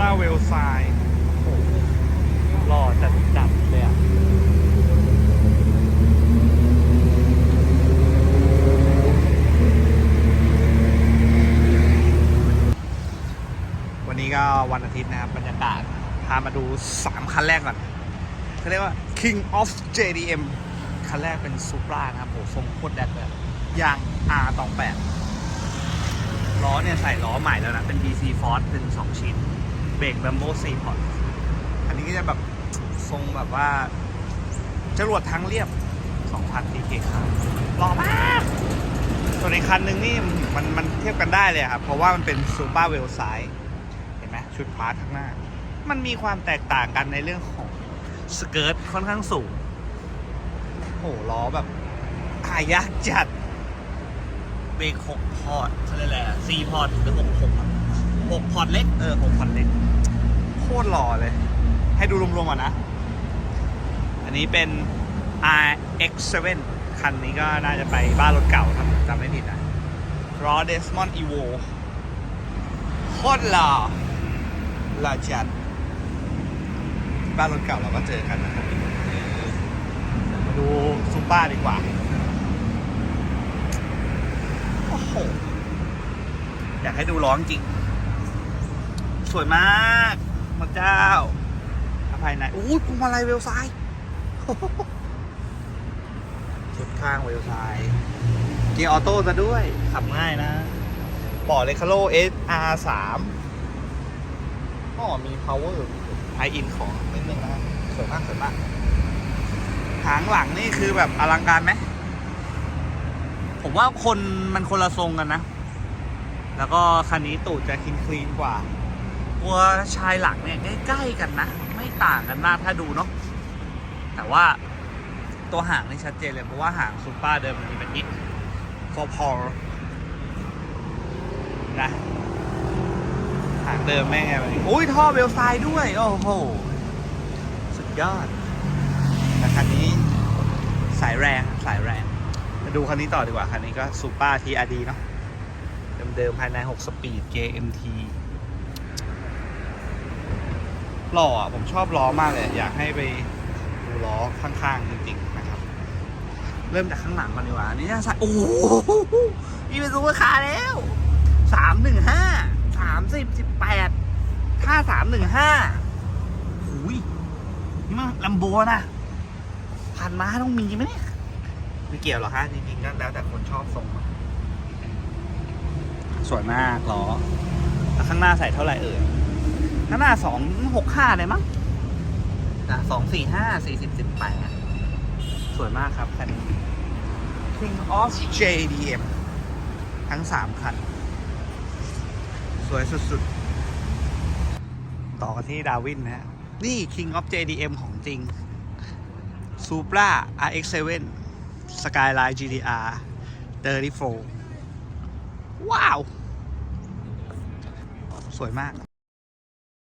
ราเวลไซหล่อจัดจัดเลยอะวันนี้ก็วันอาทิตย์นะครับ บรรยากาศ พามาดู 3 คันแรกก่อนเขาเรียกว่า King of JDM คันแรกเป็นซูปรานะครับโหทรงโคตรแดดเลยยาง R ตองแปดล้อเนี่ย ใส่ล้อใหม่แล้วนะ เป็น BC Ford เป็น 2 ชิ้น เบรก Bambo 4พอร์ตอันนี้ก็จะแบบทรงแบบว่าจรวดทางเรียบ 2,000 DK ครับหล่อมาก ส่วนอีกคันหนึ่งนี่มันมันเทียบกันได้เลยครับ เพราะว่ามันเป็นซูเปอร์เวลไซด์เห็นไหมชุดพาร์ทข้างหน้า มันมีความแตกต่างกันในเรื่องของสเกิร์ตค่อนข้างสูงโหล้อแบบหายากจัดเบรกหกพอร์ตอะไรอะสี่พอร์ตหรือหกหกอะ หกพอร์ตเล็ก เออหกพอร์ตเล็ก โคตรหล่อเลย ให้ดูรวมๆก่อนนะ อันนี้เป็น RX7 คันนี้ก็น่าจะไปบ้านรถเก่าถ้าจำไม่ผิดนะรอเดสมอนอีโวโคตรหล่อหล่อจัดบ้านรถเก่าเราก็เจอกันนะครับมาดูซูเปอร์ดีกว่า โอ้โห อยากให้ดูร้องจริง สวยมากพระเจ้าภายในโอ้ยพวงมาลัยเวลไซด์ชุดข้างเวลไซด์เกียร์ออโต้ซะด้วย ขับง่ายนะปอร์เลคาโล SR3 ก็มี power ไออินของนิดนึงนะสวยมากสวยมากหางหลังนี่คือแบบอลังการไหม ผมว่าคนมันคนละทรงกันนะ แล้วก็คันนี้ตูดจะคลีนคลีนกว่า ตัวชายหลังเนี่ยใกล้ๆกันนะ ไม่ต่างกันมากถ้าดูเนาะแต่ว่าตัวหางนี่ชัดเจนเลยเพราะว่าหางซูเปอร์เดิมมันมีแบบนี้ for p o w นะหางเดิมแม่งไงแบบนี้อุ้ยท่อเบลไซด์ด้วย โอ้โห สุดยอดแต่คันนี้สายแรงสายแรงมาดูคันนี้ต่อดีกว่า คันนี้ก็ซูเปอร์ทีอาร์ดีเนาะเดิมๆภายใน 6 สปีด JMT หล่ออะผมชอบล้อมากเลยอยากให้ไปดูล้อข้างๆจริงๆนะครับ เริ่มจากข้างหลังก่อนดีกว่านี่จะใส่โอ้โหนี่เป็นซูเปอร์คาร์แล้วสามหนึ่งห้าสามสิบสิบแปดถ้าสามหนึ่งห้าหุยนี่มันลัมโบนะพันมาต้องมีไหมเนี่ยไม่เกี่ยวหรอกฮะจริงๆก็แล้วแต่คนชอบทรงสวยมากล้อแล้วข้างหน้าใส่เท่าไหร่เอ่ย ข้างหน้าสองหกห้าเลยมั้งนะสองสี่ห้าสี่สิบสิบแปดสวยมากครับคันนี้ King of JDM ทั้งสามคัน สวยสุดๆ ต่อกันที่ดาวินนะฮะ นี่ King of JDM ของจริง Supra RX7 Skyline GTR 34ว้าว สวยมาก